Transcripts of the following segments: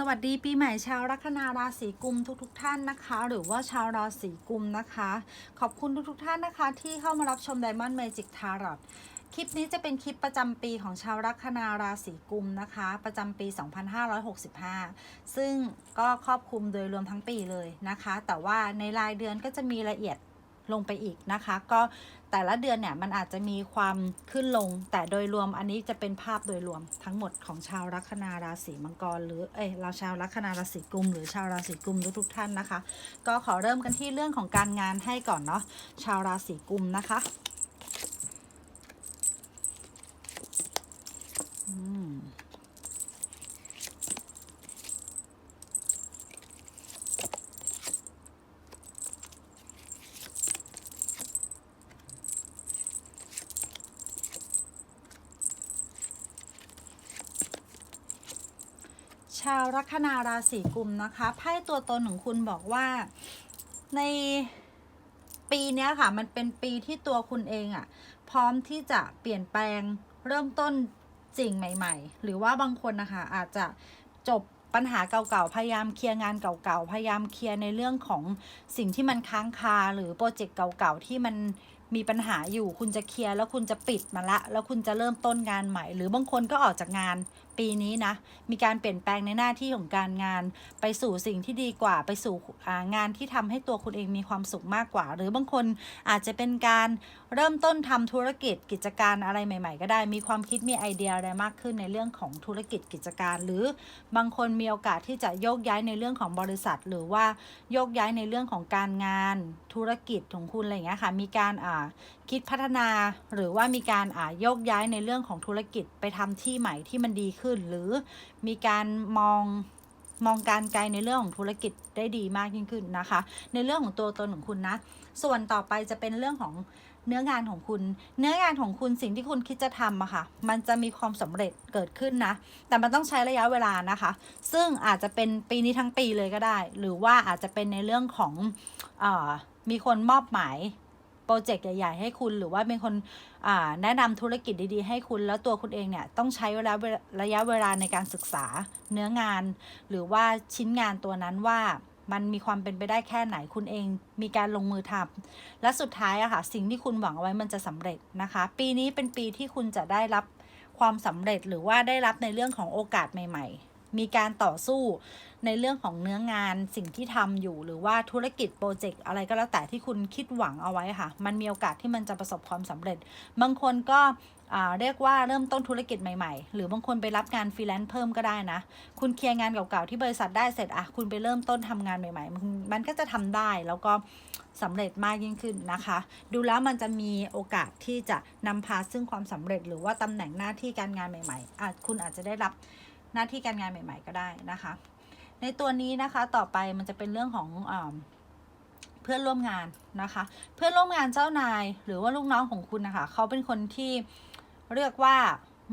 สวัสดีปีใหม่ชาวลัคนาราศีกุมทุกๆทท่านนะคะ หรือว่าชาวราศีกุมนะคะ ขอบคุณทุกๆทท่านนะคะ ที่เข้ามารับชม Diamond Magic Tarot คลิปนี้จะเป็นคลิปประจำปีของชาวลัคนาราศีกุมนะคะ ประจำปี 2565 ซึ่งก็ครอบคลุมโดยรวมทั้งปีเลยนะคะ แต่ว่าในรายเดือนก็จะมีละเอียด ลงไปอีกนะคะ ก็แต่ละเดือนเนี่ยมันอาจจะมีความขึ้นลง แต่โดยรวมอันนี้จะเป็นภาพโดยรวมทั้งหมดของชาวลัคนาราศีมังกร หรือเอ้ยเราชาวลัคนาราศีกุม หรือชาวราศีกุมทุกๆท่านนะคะ ก็ขอเริ่มกันที่เรื่องของการงานให้ก่อนเนาะชาวราศีกุมนะคะอืมาวลัคนาราศีกุมนะคะไพ่ตัวตนของคุณบอกว่าในปีนี้ค่ะมันเป็นปีที่ตัวคุณเองอะ่ะ พร้อมที่จะเปลี่ยนแปลงเริ่มต้นสิ่งใหม่ ๆ หรือว่าบางคนนะคะอาจจะจบปัญหาเก่าๆ พยายามเคลียร์งานเก่าๆ พยายามเคลียร์ในเรื่องของสิ่งที่มันค้างคาหรือโปรเจกต์เก่าๆ ที่มันมีปัญหาอยู่คุณจะเคลียร์แล้วคุณจะปิดมันละ แล้วคุณจะเริ่มต้นงานใหม่ หรือบางคนก็ออกจากงาน ปีนี้นะ มีการเปลี่ยนแปลงในหน้าที่ของการงาน ไปสู่สิ่งที่ดีกว่า ไปสู่งานที่ทำให้ตัวคุณเองมีความสุขมากกว่า หรือบางคนอาจจะเป็นการ เริ่มต้นทำธุรกิจกิจการอะไรใหม่ ๆ ก็ได้ มีความคิดมีไอเดียอะไรมากขึ้นในเรื่องของธุรกิจกิจการ หรือบางคนมีโอกาสที่จะโยกย้ายในเรื่องของบริษัท หรือว่าโยกย้ายในเรื่องของการงานธุรกิจของคุณอะไรอย่างเงี้ยค่ะ มีการอ่าคิดพัฒนา หรือว่ามีการอ่าโยกย้ายในเรื่องของธุรกิจไปทำที่ใหม่ที่มันดีขึ้น หรือมีการมองมองการไกลในเรื่องของธุรกิจได้ดีมากยิ่งขึ้นนะคะ ในเรื่องของตัวตนของคุณนะ ส่วนต่อไปจะเป็นเรื่องของ เนื้องานของคุณ เนื้องานของคุณสิ่งที่คุณคิดจะทำอะค่ะ มันจะมีความสำเร็จเกิดขึ้นนะ แต่มันต้องใช้ระยะเวลานะคะ ซึ่งอาจจะเป็นปีนี้ทั้งปีเลยก็ได้ หรือว่าอาจจะเป็นในเรื่องของอมีคนมอบหมายโปรเจกต์ใหญ่ ๆ ให้คุณ หรือว่าเป็นคนแนะนำธุรกิจดีๆ ให้คุณ แล้วตัวคุณเองเนี่ยต้องใช้เวลาระยะเวลาในการศึกษาเนื้องาน หรือว่าชิ้นงานตัวนั้นว่า มันมีความเป็นไปได้แค่ไหนคุณเอง มีการลงมือทำและสุดท้ายอะค่ะสิ่งที่คุณหวังเอาไว้มันจะสำเร็จนะคะ ปีนี้เป็นปีที่คุณจะได้รับความสำเร็จหรือว่าได้รับในเรื่องของโอกาสใหม่ ๆ มีการต่อสู้ในเรื่องของเนื้องานสิ่งที่ทำอยู่ หรือว่าธุรกิจโปรเจกต์อะไรก็แล้วแต่ที่คุณคิดหวังเอาไว้ค่ะ มันมีโอกาสที่มันจะประสบความสำเร็จ บางคนก็ เรียกว่าเริ่มต้นธุรกิจใหม่ๆ หรือบางคนไปรับงานฟรีแลนซ์เพิ่มก็ได้นะ คุณเคลียร์งานเก่าๆที่บริษัทได้เสร็จอะคุณไปเริ่มต้นทำงานใหม่ๆ มันก็จะทำได้แล้วก็สำเร็จมากยิ่งขึ้นนะคะ ดูแล้วมันจะมีโอกาสที่จะนำพาซึ่งความสำเร็จ หรือว่าตำแหน่งหน้าที่การงานใหม่ๆอาจคุณอาจจะได้รับหน้าที่การงานใหม่ ๆ ก็ได้นะคะ ในตัวนี้นะคะต่อไปมันจะเป็นเรื่องของอเพื่อนร่วมงานนะคะ เพื่อนร่วมงานเจ้านายหรือว่าลูกน้องของคุณนะคะเขาเป็นคนที่ เรียกว่า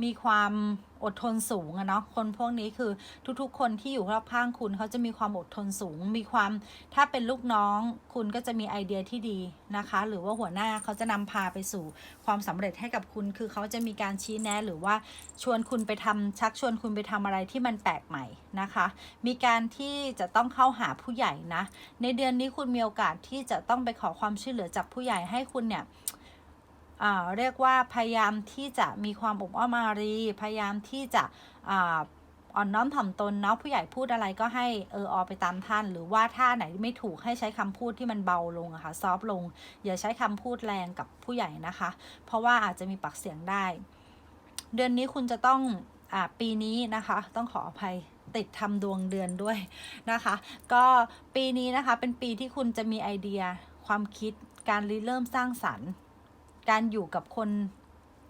มีความอดทนสูงอะเนาะคนพวกนี้คือทุกๆ คนที่อยู่รอบข้างคุณเขาจะมีความอดทนสูง มีความถ้าเป็นลูกน้องคุณก็จะมีไอเดียที่ดีนะคะ หรือว่าหัวหน้าเขาจะนำพาไปสู่ความสำเร็จให้กับคุณ คือเขาจะมีการชี้แนะหรือว่าชวนคุณไปทำชักชวนคุณไปทำอะไรที่มันแปลกใหม่นะคะ มีการที่จะต้องเข้าหาผู้ใหญ่นะ ในเดือนนี้คุณมีโอกาสที่จะต้องไปขอความช่วยเหลือจากผู้ใหญ่ให้คุณเนี่ย เรียกว่าพยายามที่จะมีความอบอ้อมอารี พยายามที่จะอ่ออนน้อมถ่อมตนเนาะผู้ใหญ่พูดอะไรก็ให้เอออไปตามท่าน หรือว่าถ้าไหนไม่ถูกให้ใช้คำพูดที่มันเบาลงอะค่ะซอฟลง อย่าใช้คำพูดแรงกับผู้ใหญ่นะคะ เพราะว่าอาจจะมีปากเสียงได้ เดือนนี้คุณจะต้องอ่าปีนี้นะคะ ต้องขออภัยติดทำดวงเดือนด้วยนะคะ ก็ปีนี้นะคะเป็นปีที่คุณจะมีไอเดียความคิดการริเริ่มสร้างสรรค์ การอยู่กับคน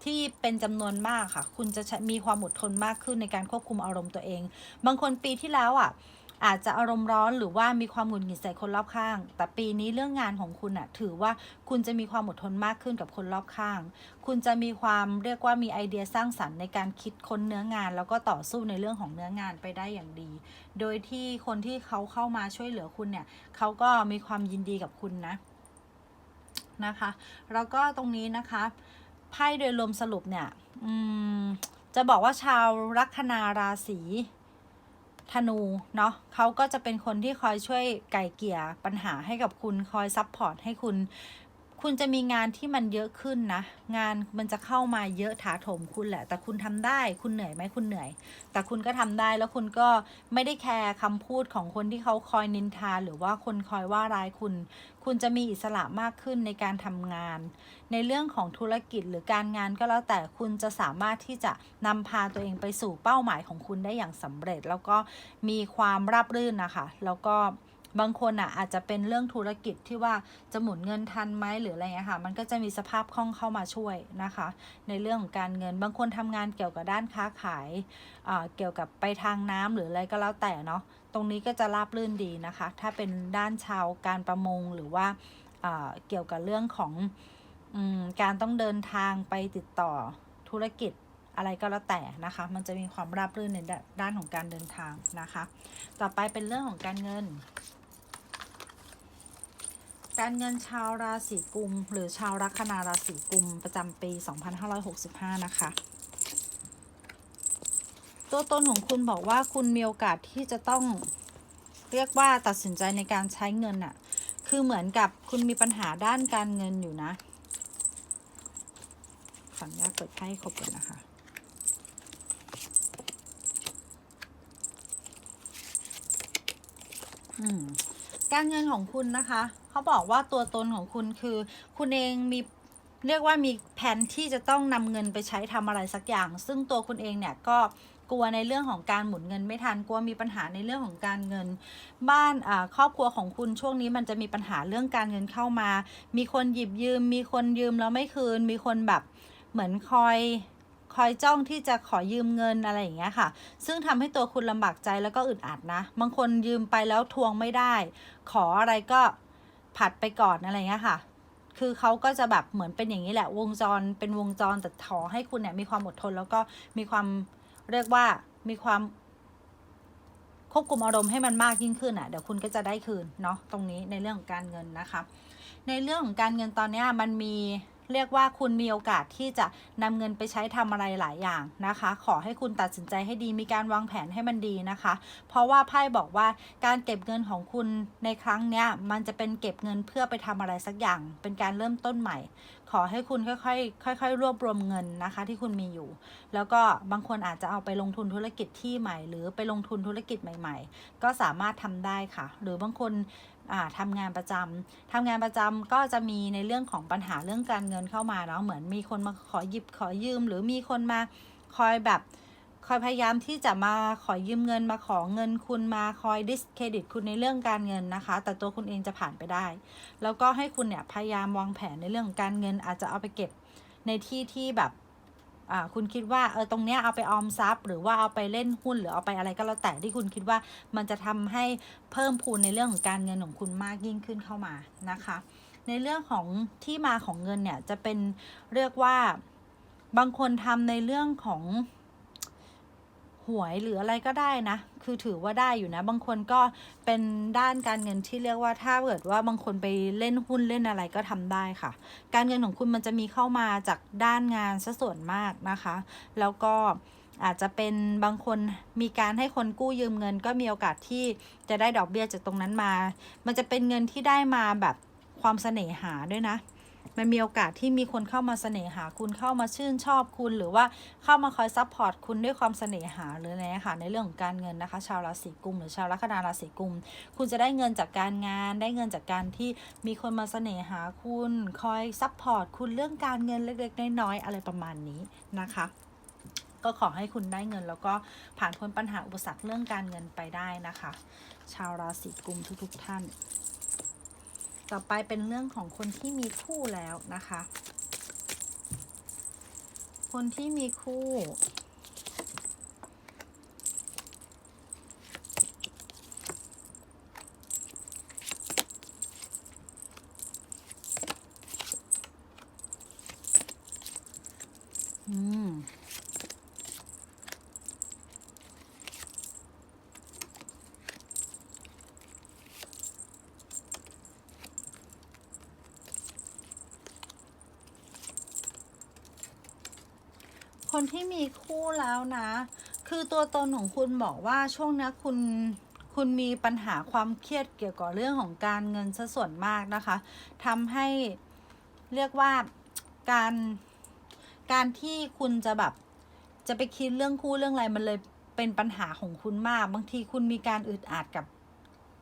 ที่เป็นจำนวนมากค่ะ คุณจะมีความอดทนมากขึ้นในการควบคุมอารมณ์ตัวเอง บางคนปีที่แล้วอะ อาจจะอารมณ์ร้อนหรือว่ามีความหงุดหงิดใส่คนรอบข้าง แต่ปีนี้เรื่องงานของคุณอะ ถือว่าคุณจะมีความอดทนมากขึ้นกับคนรอบข้าง คุณจะมีความเรียกว่ามีไอเดียสร้างสรรค์ในการคิดค้นเนื้องาน แล้วก็ต่อสู้ในเรื่องของเนื้องานไปได้อย่างดี โดยที่คนที่เขาเข้ามาช่วยเหลือคุณเนี่ยเขาก็มีความยินดีกับคุณนะ นะคะ แล้วก็ตรงนี้นะคะไพ่โดยรวมสรุปเนี่ยจะบอกว่าชาวลัคนาราศีธนูเนาะเขาก็จะเป็นคนที่คอยช่วยไก่เกลี่ยปัญหาให้กับคุณคอยซัพพอร์ตให้คุณ คุณจะมีงานที่มันเยอะขึ้นนะ งานมันจะเข้ามาเยอะถาโถมคุณแหละ แต่คุณทำได้คุณเหนื่อยไหมคุณเหนื่อย แต่คุณก็ทำได้แล้วคุณก็ไม่ได้แคร์คำพูดของคนที่เขาคอยนินทา หรือว่าคนคอยว่าร้ายคุณ คุณจะมีอิสระมากขึ้นในการทำงาน ในเรื่องของธุรกิจหรือการงานก็แล้วแต่คุณจะสามารถที่จะนำพาตัวเองไปสู่เป้าหมายของคุณได้อย่างสำเร็จ แล้วก็มีความราบรื่นนะคะ แล้วก็ บางคนอะอาจจะเป็นเรื่องธุรกิจที่ว่าจะหมุนเงินทันไหมหรืออะไรเงี้ยค่ะ มันก็จะมีสภาพคล่องเข้ามาช่วยนะคะ ในเรื่องของการเงิน บางคนทำงานเกี่ยวกับด้านค้าขายเกี่ยวกับไปทางน้ำหรืออะไรก็แล้วแต่เนาะ ตรงนี้ก็จะราบรื่นดีนะคะ ถ้าเป็นด้านชาวการประมงหรือว่าเกี่ยวกับเรื่องของอการต้องเดินทางไปติดต่อธุรกิจอะไรก็แล้วแต่นะคะ มันจะมีความราบรื่นในด้านของการเดินทางนะคะ ต่อไปเป็นเรื่องของการเงิน การเงินชาวราศีกุม หรือชาวลัคนาราศีกุม ประจำปี 2565 นะคะ ตัวตนของคุณบอกว่าคุณมีโอกาสที่จะต้องเรียกว่าตัดสินใจในการใช้เงินอะคือเหมือนกับคุณมีปัญหาด้านการเงินอยู่นะขออนุญาตเปิดไพ่ครบเลยนะคะอืม การเงินของคุณนะคะ เขาบอกว่าตัวตนของคุณคือ คุณเองมีเรียกว่ามีแผนที่จะต้องนำเงินไปใช้ทำอะไรสักอย่าง ซึ่งตัวคุณเองเนี่ยก็กลัวในเรื่องของการหมุนเงินไม่ทันกลัวมีปัญหาในเรื่องของการเงิน บ้านครอบครัวของคุณช่วงนี้มันจะมีปัญหาเรื่องการเงินเข้ามา มีคนหยิบยืม มีคนยืมแล้วไม่คืน มีคนแบบเหมือนคอย คอยจ้องที่จะขอยืมเงินอะไรอย่างเงี้ยค่ะ ซึ่งทำให้ตัวคุณลำบากใจแล้วก็อึดอัดนะ บางคนยืมไปแล้วทวงไม่ได้ ขออะไรก็ผัดไปก่อนอะไรเงี้ยค่ะคือเขาก็จะแบบเหมือนเป็นอย่างนี้แหละ วงจรเป็นวงจรแต่ขอให้คุณเนี่ยมีความอดทนแล้วก็มีความเรียกว่ามีความควบคุมอารมณ์ให้มันมากยิ่งขึ้นอะเดี๋ยวคุณก็จะได้คืนเนาะตรงนี้ในเรื่องของการเงินนะคะ ในเรื่องของการเงินตอนเนี้ยมันมี เรียกว่าคุณมีโอกาสที่จะนำเงินไปใช้ทำอะไรหลายอย่างนะคะ ขอให้คุณตัดสินใจให้ดีมีการวางแผนให้มันดีนะคะ เพราะว่าไพ่บอกว่าการเก็บเงินของคุณในครั้งเนี้ยมันจะเป็นเก็บเงินเพื่อไปทำอะไรสักอย่าง เป็นการเริ่มต้นใหม่ ขอให้คุณค่อยๆค่อยๆรวบรวมเงินนะคะ ที่คุณมีอยู่ แล้วก็บางคนอาจจะเอาไปลงทุนธุรกิจที่ใหม่ หรือไปลงทุนธุรกิจใหม่ ๆ ก็สามารถทำได้ค่ะ หรือบางคน ทำงานประจำทำงานประจำก็จะมีในเรื่องของปัญหาเรื่องการเงินเข้ามาเนาะเหมือนมีคนมาขอหยิบขอยืม หรือมีคนมาคอยแบบคอยพยายามที่จะมาขอยืมเงินมาขอเงินคุณมาคอยดิสเครดิตคุณในเรื่องการเงินนะคะ แต่ตัวคุณเองจะผ่านไปได้ แล้วก็ให้คุณเนี่ยพยายามวางแผนในเรื่องการเงินอาจจะเอาไปเก็บในที่ที่แบบ คุณคิดว่าเออตรงเนี้ยเอาไปออมทรัพย์ หรือว่าเอาไปเล่นหุ้นหรือเอาไปอะไรก็แล้วแต่ที่คุณคิดว่ามันจะทำให้เพิ่มพูนในเรื่องของการเงินของคุณมากยิ่งขึ้นเข้ามานะคะ ในเรื่องของที่มาของเงินเนี่ยจะเป็นเรียกว่าบางคนทำในเรื่องของ หวยหรืออะไรก็ได้นะ คือถือว่าได้อยู่นะ บางคนก็เป็นด้านการเงินที่เรียกว่าถ้าเกิดว่าบางคนไปเล่นหุ้นเล่นอะไรก็ทำได้ค่ะ การเงินของคุณมันจะมีเข้ามาจากด้านงานซะส่วนมากนะคะ แล้วก็อาจจะเป็นบางคนมีการให้คนกู้ยืมเงิน ก็มีโอกาสที่จะได้ดอกเบี้ยจากตรงนั้นมา มันจะเป็นเงินที่ได้มาแบบความเสน่หาด้วยนะ มันมีโอกาสที่มีคนเข้ามาเสน่หาคุณเข้ามาชื่นชอบคุณ หรือว่าเข้ามาคอยซัพพอร์ตคุณด้วยความเสน่หาหรืออะไรค่ะในเรื่องของการเงินนะคะ ชาวราศีกุมหรือชาวลัคนาราศีกุม คุณจะได้เงินจากการงาน ได้เงินจากการที่มีคนมาเสน่หาคุณคอยซัพพอร์ตคุณเรื่องการเงินเล็กๆน้อยๆอะไรประมาณนี้นะคะก็ขอให้คุณได้เงินแล้วก็ผ่านพ้นปัญหาอุปสรรคเรื่องการเงินไปได้นะคะ ชาวราศีกุมทุกๆท่าน ต่อไปเป็นเรื่องของคนที่มีคู่แล้วนะคะ คนที่มีคู่ อืม คนที่มีคู่แล้วนะ คือตัวตนของคุณบอกว่าช่วงนี้คุณคุณมีปัญหาความเครียดเกี่ยวกับเรื่องของการเงินซะส่วนมากนะคะทำให้เรียกว่าการการที่คุณจะแบบจะไปคิดเรื่องคู่เรื่องอะไรมันเลยเป็นปัญหาของคุณมาก บางทีคุณมีการอึดอัดกับ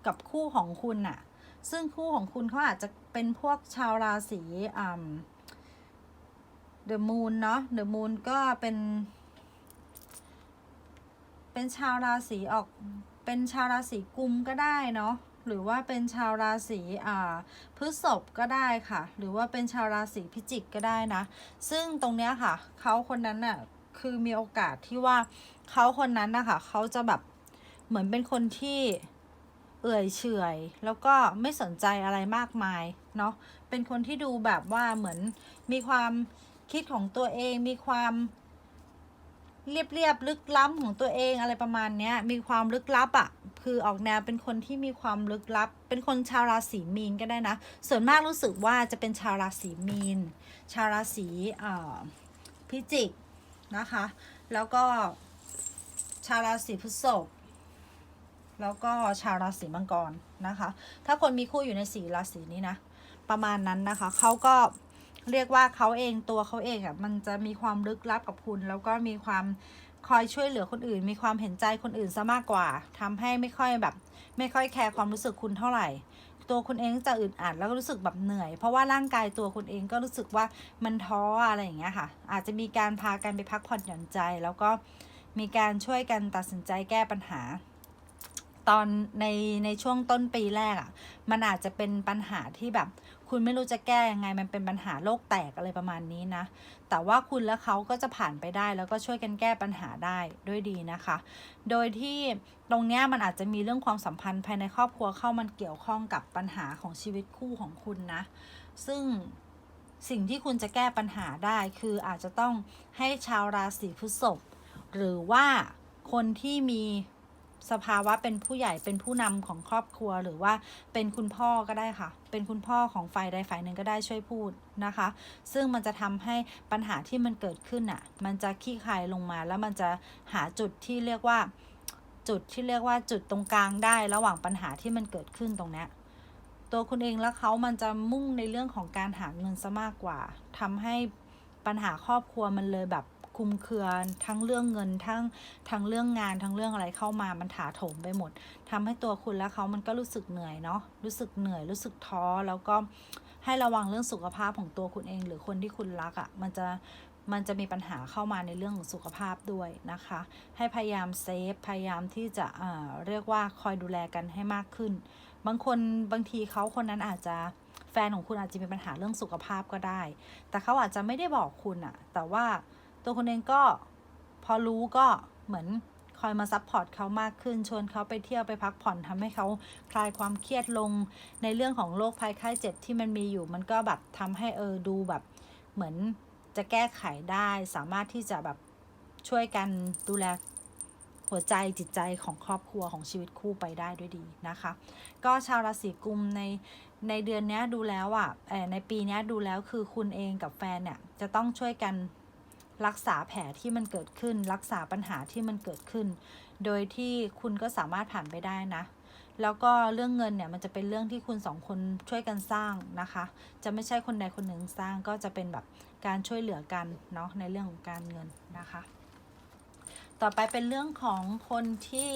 กับคู่ของคุณน่ะซึ่งคู่ของคุณเขาอาจจะเป็นพวกชาวราศีอ่า เดอะมูนเนาะเดอะมูนก็เป็น เป็นชาวราศีออกเป็นชาวราศีกุมก็ได้เนาะหรือว่าเป็นชาวราศีอ่าพฤษภก็ได้ค่ะ หรือว่าเป็นชาวราศีพิจิกก็ได้นะ ซึ่งตรงเนี้ยค่ะเขาคนนั้นน่ะคือมีโอกาสที่ว่าเขาคนนั้นนะคะเขาจะแบบเหมือนเป็นคนที่เอื่อยเฉยแล้วก็ไม่สนใจอะไรมากมายเนาะเป็นคนที่ดูแบบว่าเหมือนมีความ คิดของตัวเองมีความ เรียบเรียบๆลึกล้ำของตัวเองอะไรประมาณเนี้ย มีความลึกลับอะ่ะ คือออกแนวเป็นคนที่มีความลึกลับ เป็นคนชาวราศีมีนก็ได้นะ ส่วนมากรู้สึกว่าจะเป็นชาวราศีมีน ชาวราศีพิจิกนะคะ แล้วก็ชาวราศีพฤษภแล้วก็ชาวราศีมังกรนะคะ ถ้าคนมีคู่อยู่ในสีราศีนี้นะ ประมาณนั้นนะคะ เขาก็ เรียกว่าเขาเองตัวเขาเองอะมันจะมีความลึกลับกับคุณ แล้วก็มีความคอยช่วยเหลือคนอื่น มีความเห็นใจคนอื่นซะมากกว่าทำให้ไม่ค่อยแบบ ไม่ค่อยแคร์ความรู้สึกคุณเท่าไหร่ ตัวคุณเองจะอึดอัดแล้วก็รู้สึกแบบเหนื่อย เพราะว่าร่างกายตัวคุณเองก็รู้สึกว่ามันท้ออะไรอย่างเงี้ยค่ะ อาจจะมีการพากันไปพักผ่อนหย่อนใจ แล้วก็มีการช่วยกันตัดสินใจแก้ปัญหาตอนในในช่วงต้นปีแรกอะ่ะ มันอาจจะเป็นปัญหาที่แบบ คุณไม่รู้จะแก้ยังไง มันเป็นปัญหาโลกแตกอะไรประมาณนี้นะ แต่ว่าคุณและเขาก็จะผ่านไปได้แล้วก็ช่วยกันแก้ปัญหาได้ด้วยดีนะคะ โดยที่ตรงเนี้ยมันอาจจะมีเรื่องความสัมพันธ์ภายในครอบครัวเข้ามันเกี่ยวข้องกับปัญหาของชีวิตคู่ของคุณนะ ซึ่งสิ่งที่คุณจะแก้ปัญหาได้คืออาจจะต้องให้ชาวราศีพฤษภหรือว่าคนที่มี สภาวะเป็นผู้ใหญ่เป็นผู้นำของครอบครัว หรือว่าเป็นคุณพ่อก็ได้ค่ะ เป็นคุณพ่อของฝ่ายใดฝ่ายหนึ่งก็ได้ช่วยพูดนะคะ ซึ่งมันจะทำให้ปัญหาที่มันเกิดขึ้นอะ มันจะขี้คายลงมา แล้วมันจะหาจุดที่เรียกว่าจุดที่เรียกว่าจุดตรงกลางได้ระหว่างปัญหาที่มันเกิดขึ้นตรงเนี้ยตัวคุณเองและเขามันจะมุ่งในเรื่องของการหาเงินซะมากกว่าทำให้ปัญหาครอบครัวมันเลยแบบ คุมเครือทั้งเรื่องเงินทั้งทั้งเรื่องงานทั้งเรื่องอะไรเข้ามามันถาโถมไปหมดทำให้ตัวคุณและเขามันก็รู้สึกเหนื่อยเนาะรู้สึกเหนื่อยรู้สึกท้อแล้วก็ให้ระวังเรื่องสุขภาพของตัวคุณเอง หรือคนที่คุณรักอะ่ะมันจะมันจะมีปัญหาเข้ามาในเรื่องของสุขภาพด้วยนะคะ ให้พยายามเซฟ พยายามที่จะเอ่อเรียกว่าคอยดูแลกันให้มากขึ้น บางคนบางทีเขาคนนั้นอาจจะแฟนของคุณอาจจะมีปัญหาเรื่องสุขภาพก็ได้ แต่เขาอาจจะไม่ได้บอกคุณอะแต่ว่า ตัวคุณเองก็พอรู้ก็เหมือนคอยมาซัพพอร์ตเขามากขึ้น ชวนเขาไปเที่ยวไปพักผ่อนทำให้เขาคลายความเครียดลงในเรื่องของโรคภัยไข้เจ็บที่มันมีอยู่ มันก็แบบทำให้เออดูแบบเหมือนจะแก้ไขได้ สามารถที่จะแบบช่วยกันดูแลหัวใจจิตใจของครอบครัวของชีวิตคู่ไปได้ด้วยดีนะคะ ก็ชาวราศีกุมในในเดือนนี้ดูแล้วอะเอ่อในปีนี้ดูแล้วคือคุณเองกับแฟนเนี่ยจะต้องช่วยกัน รักษาแผลที่มันเกิดขึ้น รักษาปัญหาที่มันเกิดขึ้น โดยที่คุณก็สามารถผ่านไปได้นะ แล้วก็เรื่องเงินเนี่ยมันจะเป็นเรื่องที่คุณสองคนช่วยกันสร้างนะคะ จะไม่ใช่คนใดคนหนึ่งสร้างก็จะเป็นแบบการช่วยเหลือกันเนาะในเรื่องของการเงินนะคะ ต่อไปเป็นเรื่องของคนที่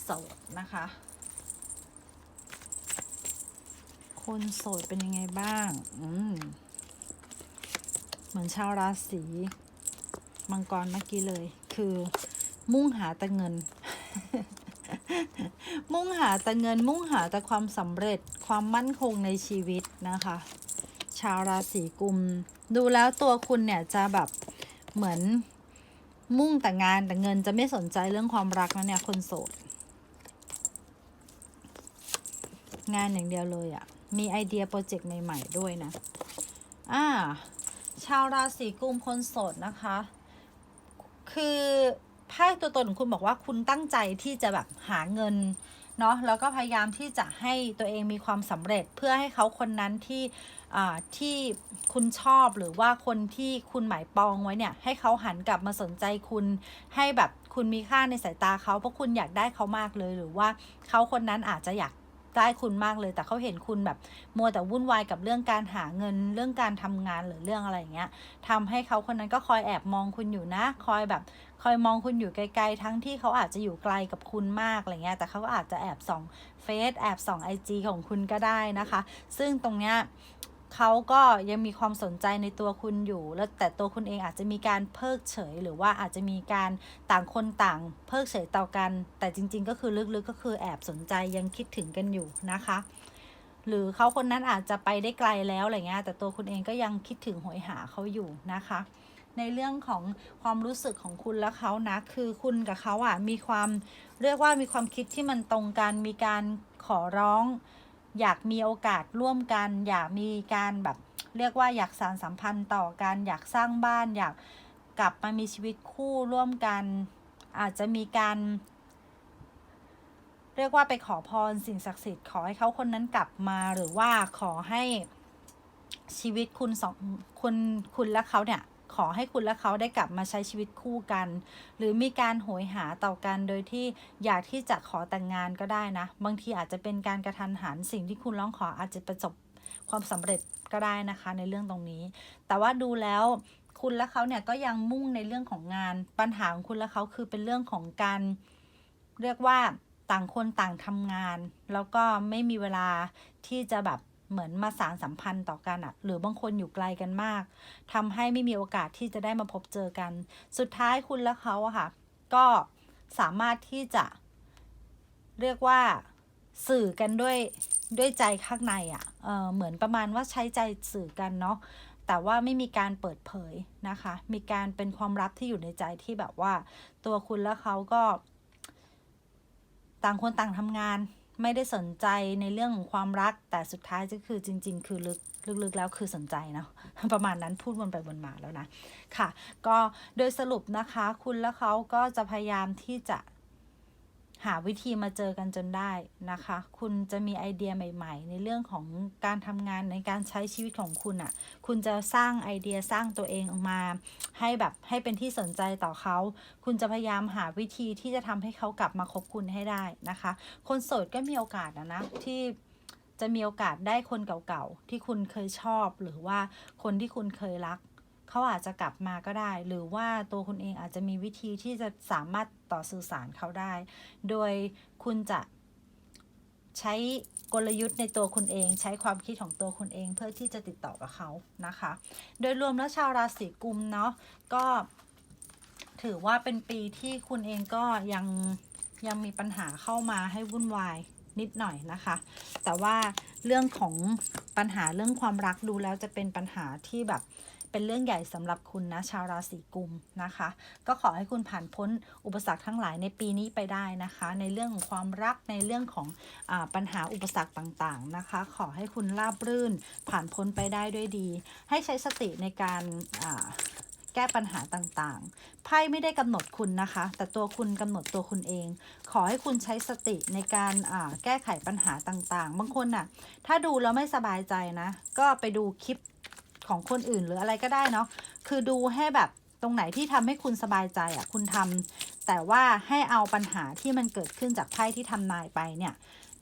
โสดนะคะ คนโสดเป็นยังไงบ้าง อืมเหมือนชาวราศี มังกรเมื่อกี้เลย คือมุ่งหาแต่เงิน มุ่งหาแต่เงิน มุ่งหาแต่ความสำเร็จความมั่นคงในชีวิตนะคะ ชาวราศีกุม ดูแล้วตัวคุณเนี่ยจะแบบเหมือนมุ่งแต่งานแต่เงินจะไม่สนใจเรื่องความรักนะเนี่ยคนโสด งานอย่างเดียวเลยอะ่ะ มีไอเดียโปรเจกต์ใหม่ ๆ ด้วยนะ อ่า ชาวราศีกุมคนโสดนะคะ คือไพ่ตัวตนของคุณบอกว่าคุณตั้งใจที่จะแบบหาเงินเนาะแล้วก็พยายามที่จะให้ตัวเองมีความสำเร็จเพื่อให้เขาคนนั้นที่อ่าที่คุณชอบหรือว่าคนที่คุณหมายปองไว้เนี่ยให้เขาหันกลับมาสนใจคุณให้แบบคุณมีค่าในสายตาเขาเพราะคุณอยากได้เขามากเลยหรือว่าเขาคนนั้นอาจจะอยาก ได้คุณมากเลย แต่เขาเห็นคุณแบบมัวแต่วุ่นวายกับเรื่องการหาเงินเรื่องการทำงานหรือเรื่องอะไรอย่างเงี้ยทำให้เขาคนนั้นก็คอยแอบมองคุณอยู่นะ คอยแบบคอยมองคุณอยู่ไกลๆ ทั้งที่เขาอาจจะอยู่ไกลกับคุณมากอะไรเงี้ย แต่เขาก็อาจจะแอบส่องเฟซแอบส่องไอจของคุณก็ได้นะคะ ซึ่งตรงเนี้ย เขาก็ยังมีความสนใจในตัวคุณอยู่ แล้วแต่ตัวคุณเองอาจจะมีการเพิกเฉย หรือว่าอาจจะมีการต่างคนต่าง เพิกเฉยต่อกัน แต่จริง ๆ ก็คือลึกๆก็คือแอบสนใจยังคิดถึงกันอยู่นะคะ หรือเขาคนนั้นอาจจะไปได้ไกลแล้วอะไรเงี้ยแต่ตัวคุณเองก็ยังคิดถึงหอยหาเขาอยู่นะคะ ในเรื่องของความรู้สึกของคุณและเขานะ คือคุณกับเขาอะมีความเรียกว่ามีความคิดที่มันตรงกันมีการขอร้อง อยากมีโอกาสร่วมกัน อยากมีการแบบเรียกว่าอยากสานสัมพันธ์ต่อกัน อยากสร้างบ้าน อยากกลับมามีชีวิตคู่ร่วมกัน อาจจะมีการเรียกว่าไปขอพรสิ่งศักดิ์สิทธิ์ขอให้เขาคนนั้นกลับมาหรือว่าขอให้ชีวิตคุณสองคุณคุณและเขาเนี่ย ขอให้คุณและเขาได้กลับมาใช้ชีวิตคู่กัน หรือมีการโหยหาต่อกันโดยที่อยากที่จะขอแต่งงานก็ได้นะ บางทีอาจจะเป็นการกระทันหันสิ่งที่คุณร้องขออาจจะประสบความสำเร็จก็ได้นะคะในเรื่องตรงนี้ แต่ว่าดูแล้วคุณและเขาเนี่ยก็ยังมุ่งในเรื่องของงาน ปัญหาของคุณและเขาคือเป็นเรื่องของการเรียกว่าต่างคนต่างทำงาน แล้วก็ไม่มีเวลาที่จะแบบ เหมือนมาสารสัมพันธ์ต่อกันอะหรือบางคนอยู่ไกลกันมากทำให้ไม่มีโอกาสที่จะได้มาพบเจอกัน สุดท้ายคุณและเขาอะค่ะ ก็สามารถที่จะ เรียกว่าสื่อกันด้วยด้วยใจข้างในอะเออเหมือนประมาณว่าใช้ใจสื่อกันเนาะ แต่ว่าไม่มีการเปิดเผยนะคะ มีการเป็นความลับที่อยู่ในใจที่แบบว่า ตัวคุณและเขาก็ ต่างคนต่างทำงาน ไม่ได้สนใจในเรื่องของความรัก แต่สุดท้ายก็คือจริง ๆ คือลึกลึกๆแล้วคือสนใจเนาะประมาณนั้นพูดวนไปวนมาแล้วนะค่ะ ก็โดยสรุปนะคะ คุณและเขาก็จะพยายามที่จะ หาวิธีมาเจอกันจนได้นะคะ คุณจะมีไอเดียใหม่ ๆ ในเรื่องของการทำงานในการใช้ชีวิตของคุณอะ่ะ คุณจะสร้างไอเดียสร้างตัวเองออกมา ให้แบบให้เป็นที่สนใจต่อเขา คุณจะพยายามหาวิธีที่จะทำให้เขากลับมาคบคุณให้ได้นะคะ คนโสดก็มีโอกาสนะนะที่จะมีโอกาสได้คนเก่าๆที่คุณเคยชอบหรือว่าคนที่คุณเคยรัก เขาอาจจะกลับมาก็ได้ หรือว่าตัวคุณเองอาจจะมีวิธีที่จะสามารถต่อสื่อสารเขาได้ โดยคุณจะใช้กลยุทธ์ในตัวคุณเอง ใช้ความคิดของตัวคุณเองเพื่อที่จะติดต่อกับเขานะคะ โดยรวมแล้วชาวราศีกุมเนาะก็ถือว่าเป็นปีที่คุณเองก็ยังยังมีปัญหาเข้ามาให้วุ่นวายนิดหน่อยนะคะ แต่ว่าเรื่องของปัญหาเรื่องความรักดูแล้วจะเป็นปัญหาที่แบบ เป็นเรื่องใหญ่สำหรับคุณนะชาวราศีกุมนะคะ ก็ขอให้คุณผ่านพ้นอุปสรรคทั้งหลายในปีนี้ไปได้นะคะ ในเรื่องของความรักในเรื่องของอปัญหาอุปสรรคต่างๆนะคะ ขอให้คุณราบรื่นผ่านพ้นไปได้ด้วยดี ให้ใช้สติในการแก้ปัญหาต่างๆ ไพ่ไม่ได้กำหนดคุณนะคะ แต่ตัวคุณกำหนดตัวคุณเอง ขอให้คุณใช้สติในการแก้ไขปัญหาต่างๆ บางคนน่ะ ถ้าดูแล้วไม่สบายใจนะ ก็ไปดูคลิป ของคนอื่นหรืออะไรก็ได้เนาะคือดูให้แบบตรงไหนที่ทำให้คุณสบายใจอะ่ะคุณทำแต่ว่าให้เอาปัญหาที่มันเกิดขึ้นจากไพ่ที่ทำนายไปเนี่ย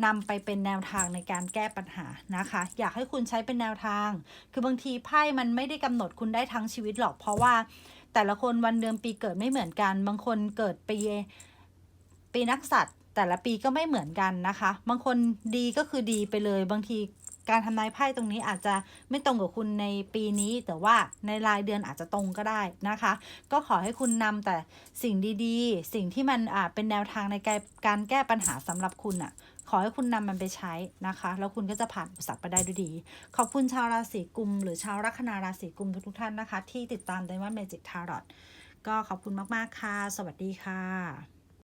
นำไปเป็นแนวทางในการแก้ปัญหานะคะ อยากให้คุณใช้เป็นแนวทาง คือบางทีไพ่มันไม่ได้กำหนดคุณได้ทั้งชีวิตหรอก เพราะว่าแต่ละคนวันเดือนปีเกิดไม่เหมือนกัน บางคนเกิดปีปีนักสัตว์แต่ละปีก็ไม่เหมือนกันนะคะ บางคนดีก็คือดีไปเลย บางที การทำนายไพ่ตรงนี้อาจจะไม่ตรงกับคุณในปีนี้ แต่ว่าในรายเดือนอาจจะตรงก็ได้นะคะ ก็ขอให้คุณนำแต่สิ่งดีๆ สิ่งที่มันอ่าเป็นแนวทางในการแก้ปัญหาสำหรับคุณอะขอให้คุณนำมันไปใช้นะคะ แล้วคุณก็จะผ่านอุปสรรคไปได้ด้วยดี ขอบคุณชาวราศีกุม หรือชาวลัคนาราศีกุมทุกๆท่านนะคะ ที่ติดตามไดมอนด์เมจิกทารอตก็ขอบคุณมาก ๆ ค่ะ สวัสดีค่ะ